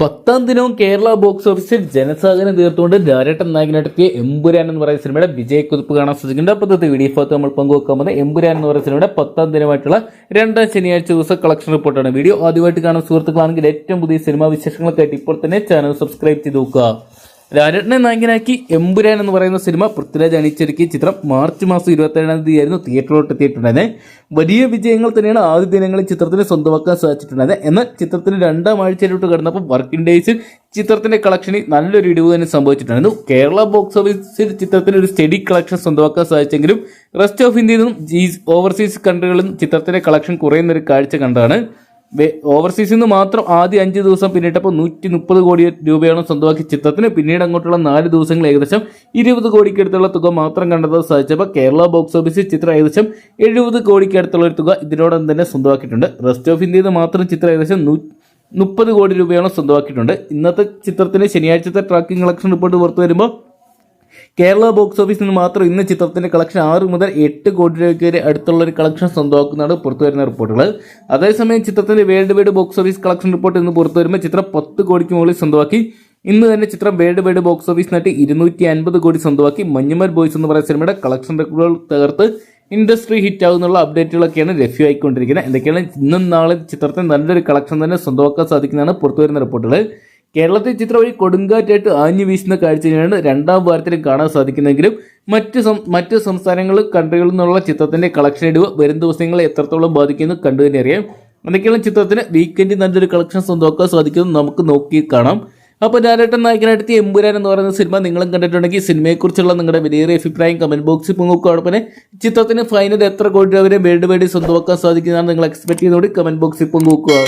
പത്താം ദിനവും കേരള ബോക്സ് ഓഫീസിൽ ജനസാഗരം തീർത്തുകൊണ്ട് ഡയറക്ടർ നായകനെത്തിയ എമ്പുരാൻ എന്ന് പറയുന്ന സിനിമയുടെ വിജയക്കുതിപ്പ് കാണാൻ സാധിക്കുന്നുണ്ട് അപ്പോൾ ഇന്നത്തെ വീഡിയോ ഫോത്ത് നമ്മൾ പങ്കുവെക്കാൻ പോകുന്നത് എമ്പുരാൻ എന്ന് പറയുന്ന സിനിമയുടെ പത്താം ദിനമായിട്ടുള്ള രണ്ടാം ശനിയാഴ്ച ദിവസം കളക്ഷൻ റിപ്പോർട്ടാണ്. വീഡിയോ ആദ്യമായിട്ട് കാണുന്ന സുഹൃത്തുക്കളാണെങ്കിൽ ഏറ്റവും പുതിയ സിനിമാ വിശേഷങ്ങളൊക്കെ ആയിട്ട് ഇപ്പോൾ തന്നെ ചാനൽ സബ്സ്ക്രൈബ് ചെയ്ത് നോക്കുക. രാജേട്ടനെ നായകനാക്കി എമ്പുരാൻ എന്ന് പറയുന്ന സിനിമ പൃഥ്വിരാജ് അണിച്ചൊരുക്കിയ ചിത്രം മാർച്ച് മാസം ഇരുപത്തേഴാം തീയതി ആയിരുന്നു തിയേറ്ററിലോട്ട് എത്തിയിട്ടുണ്ടായത് വലിയ വിജയങ്ങൾ തന്നെയാണ് ആദ്യ ദിനങ്ങളിൽ ചിത്രത്തിന് സ്വന്തമാക്കാൻ സാധിച്ചിട്ടുണ്ടായത് എന്നാൽ ചിത്രത്തിന് രണ്ടാം ആഴ്ചയിലോട്ട് കടന്നപ്പോൾ വർക്കിംഗ് ഡേയ്സിൽ ചിത്രത്തിന്റെ കളക്ഷനിൽ നല്ലൊരു ഇടിവ് തന്നെ സംഭവിച്ചിട്ടുണ്ടായിരുന്നു. കേരള ബോക്സ് ഓഫീസിൽ ചിത്രത്തിന് ഒരു സ്റ്റഡി കളക്ഷൻ സ്വന്തമാക്കാൻ സാധിച്ചെങ്കിലും റെസ്റ്റ് ഓഫ് ഇന്ത്യയിൽ നിന്നും ഓവർസീസ് കൺട്രികളിൽ നിന്നും ചിത്രത്തിന്റെ കളക്ഷൻ കുറയുന്ന ഒരു കാഴ്ച കണ്ടാണ് ഓവർസീസിൽ നിന്ന് മാത്രം ആദ്യ അഞ്ച് ദിവസം പിന്നിട്ടപ്പോൾ നൂറ്റി മുപ്പത് കോടി രൂപയാണ് സ്വന്തമാക്കി ചിത്രത്തിന്. പിന്നീട് അങ്ങോട്ടുള്ള നാല് ദിവസങ്ങൾ ഏകദേശം ഇരുപത് കോടിക്ക് അടുത്തുള്ള തുക മാത്രം കണ്ടെത്താൻ സാധിച്ചപ്പോൾ കേരള ബോക്സ് ഓഫീസിൽ ചിത്രം ഏകദേശം എഴുപത് കോടിക്ക് അടുത്തുള്ള ഒരു തുക ഇതിനോടൊപ്പം തന്നെ സ്വന്തമാക്കിയിട്ടുണ്ട്. റെസ്റ്റ് ഓഫ് ഇന്ത്യയിൽ മാത്രം ചിത്രം ഏകദേശം മുപ്പത് കോടി രൂപയാണ് സ്വന്തമാക്കിയിട്ടുണ്ട്. ഇന്നത്തെ ചിത്രത്തിന് ശനിയാഴ്ചത്തെ ട്രാക്കിംഗ് കളക്ഷൻ റിപ്പോർട്ട് പുറത്തു വരുമ്പോൾ കേരള ബോക്സ് ഓഫീസിൽ നിന്ന് മാത്രം ഇന്ന് ചിത്രത്തിന്റെ കളക്ഷൻ ആറ് മുതൽ എട്ട് കോടി രൂപയ്ക്ക് വരെ അടുത്തുള്ള ഒരു കളക്ഷൻ സ്വന്തമാക്കുന്നതാണ് പുറത്തുവരുന്ന റിപ്പോർട്ടുകൾ. അതേസമയം ചിത്രത്തിന്റെ world wide box office collection report ഇന്ന് പുറത്തു വരുമ്പോൾ ചിത്രം പത്ത് കോടിക്ക് മുകളിൽ സ്വന്തമാക്കി. ഇന്ന് തന്നെ ചിത്രം വേൾഡ് വൈഡ് ബോക്സ് ഓഫീസ് നേട്ടി ഇരുന്നൂറ്റി അൻപത് കോടി സ്വന്തമാക്കി. മഞ്ഞുമൽ ബോയ്സ് എന്ന് പറയുന്ന സിനിമയുടെ കളക്ഷൻ റെക്കോർഡുകൾ തകർത്ത് ഇൻഡസ്ട്രി ഹിറ്റ് ആകുന്നുള്ള അപ്ഡേറ്റുകളൊക്കെയാണ് ലഭ്യമായിക്കൊണ്ടിരിക്കുന്നത് എന്തൊക്കെയാണ് ഇന്നും നാളെ ചിത്രത്തിന് നല്ലൊരു കളക്ഷൻ തന്നെ സ്വന്തമാക്കാൻ സാധിക്കുന്നതാണ് പുറത്തുവരുന്ന റിപ്പോർട്ടുകൾ. കേരളത്തിൽ ചിത്രം ഒരു കൊടുങ്കാറ്റായിട്ട് ആഞ്ഞു വീശുന്ന കാഴ്ചയാണ് രണ്ടാം വാരത്തിലും കാണാൻ സാധിക്കുന്നെങ്കിലും മറ്റ് മറ്റ് സംസ്ഥാനങ്ങൾ കൺട്രികളിൽ നിന്നുള്ള ചിത്രത്തിന്റെ കളക്ഷൻ ഇടിവ് വരും ദിവസങ്ങളെ എത്രത്തോളം ബാധിക്കുന്നു കണ്ടു തന്നെ അറിയാം. എന്തൊക്കെയാണ് ചിത്രത്തിന് വീക്കെൻഡിൽ നല്ലൊരു കളക്ഷൻ സ്വന്തമാക്കാൻ സാധിക്കുന്നു നമുക്ക് നോക്കി കാണാം. അപ്പോൾ ഞാനേട്ടൻ നായകനായിട്ട് എമ്പുരാൻ എന്ന് പറയുന്ന സിനിമ നിങ്ങളും കണ്ടിട്ടുണ്ടെങ്കിൽ സിനിമയെക്കുറിച്ചുള്ള നിങ്ങളുടെ വിലയേറിയ അഭിപ്രായം കമന്റ് ബോക്സിൽ പങ്കുവെക്കുക പിന്നെ ചിത്രത്തിന് ഫൈനൽ എത്ര കോടി രൂപ വരെ വേൾഡ് വൈഡ് സ്വന്തമാക്കാൻ സാധിക്കുന്നതാണ് നിങ്ങൾ എക്സ്പെക്ട് ചെയ്യുന്നതോടെ കമന്റ് ബോക്സിൽ പങ്കുവെക്കുക